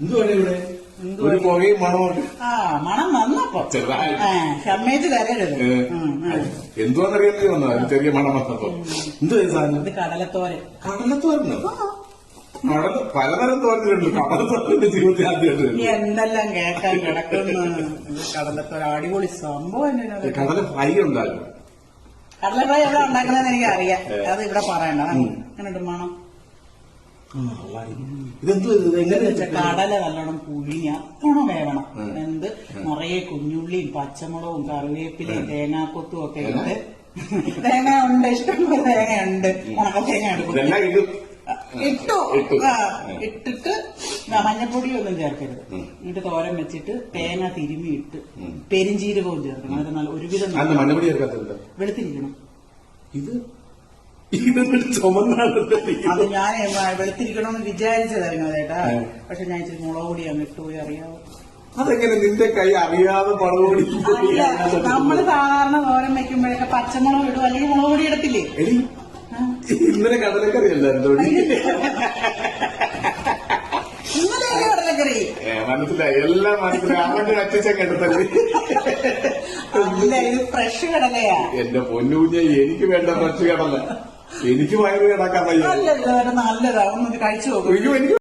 എന്തുവാണ് ഇവിടെ? ഒരു പുകയും മണമൊക്കെ ആ മണം വന്നപ്പോ. ചെറുതായി. ക്ഷമേച്ച് തരരുത്. എന്തുവാന്നറിയാൻ വന്നതാ? ചെറിയ മണം വന്നപ്പോ. എന്തുവാ ഈ സാധനം? ഇത് കടലത്തോരൻ. കടലത്തോരനോ? കടല പലതരം തോരനുണ്ട് കടലത്തോരന്റെ ജീവിതത്തിൽ ആദ്യമായിട്ട്. എന്തെല്ലാം കേൾക്കാൻ കിടക്കുന്നു. കടലത്തോരൻ അടിപൊളി സംഭവം. കടല ഫ്രൈ ഉണ്ടാകും കടല ഫ്രൈ എവിടെ ഉണ്ടാക്കണമെന്ന് എനിക്ക് അറിയാം അത് ഇവിടെ പറയണ്ട. അങ്ങനെ മണം. കടല നല്ലോണം പുഴിഞ്ഞ നല്ലോണം വേവണം. എന്ത് നിറയെ കുഞ്ഞുള്ളിയും പച്ചമുളകും കറിവേപ്പിലയും തേങ്ങാക്കൊത്തും ഒക്കെ ഉണ്ട് ഇട്ട് തേങ്ങ ഉണ്ട് ഇഷ്ടംപോലെ തേങ്ങ ഉണ്ട് ഉണക്ക തേങ്ങ ഇട്ടു. ഇട്ടിട്ട് മഞ്ഞപ്പൊടി ഒന്നും ചേർക്കരുത്. എന്നിട്ട് തോരൻ വെച്ചിട്ട് തേങ്ങ തിരുമി ഇട്ട്. പെരിഞ്ചീരകവും ചേർക്കണം. അത് നല്ല ഒരുവിധം വെളുത്തിരിക്കണം ഇത് ഇത് ചുമന്നാണല്ലോ അത് ഞാൻ വെളുത്തിരിക്കണമെന്ന് വിചാരിച്ചതായിരുന്നു അതേട്ടാ. ഉം. പക്ഷെ ഞാൻ ഇച്ചിരി മുളക് പൊടി അങ്ങ് ഇട്ടുപോയി അറിയാവോ. അതെങ്ങനെ നിന്റെ കൈ അറിയാതെ മുളക് അല്ല നമ്മൾ സാധാരണ ഓരം വെക്കുമ്പോഴൊക്കെ പച്ചമുളക് ഇടും. അല്ലെങ്കിൽ മുളക് പൊടി ഇടത്തില്ലേ. ഇന്നലെ കടലക്കറി? അല്ലായിരുന്നു മനസ്സിലായി. എല്ലാം മനസ്സിലായി. അവന്റെ അച്ഛൻ ഇത് ഫ്രഷ് കടലയാ. എന്റെ പൊന്നുകുഞ്ഞെ എനിക്ക് വേണ്ട ഫ്രഷ് കടല. എനിക്ക് വയറ് കേടാക്കാൻ വയ്യ. നല്ലതാ നല്ലതാ ഒന്ന് കഴിച്ചു നോക്കും.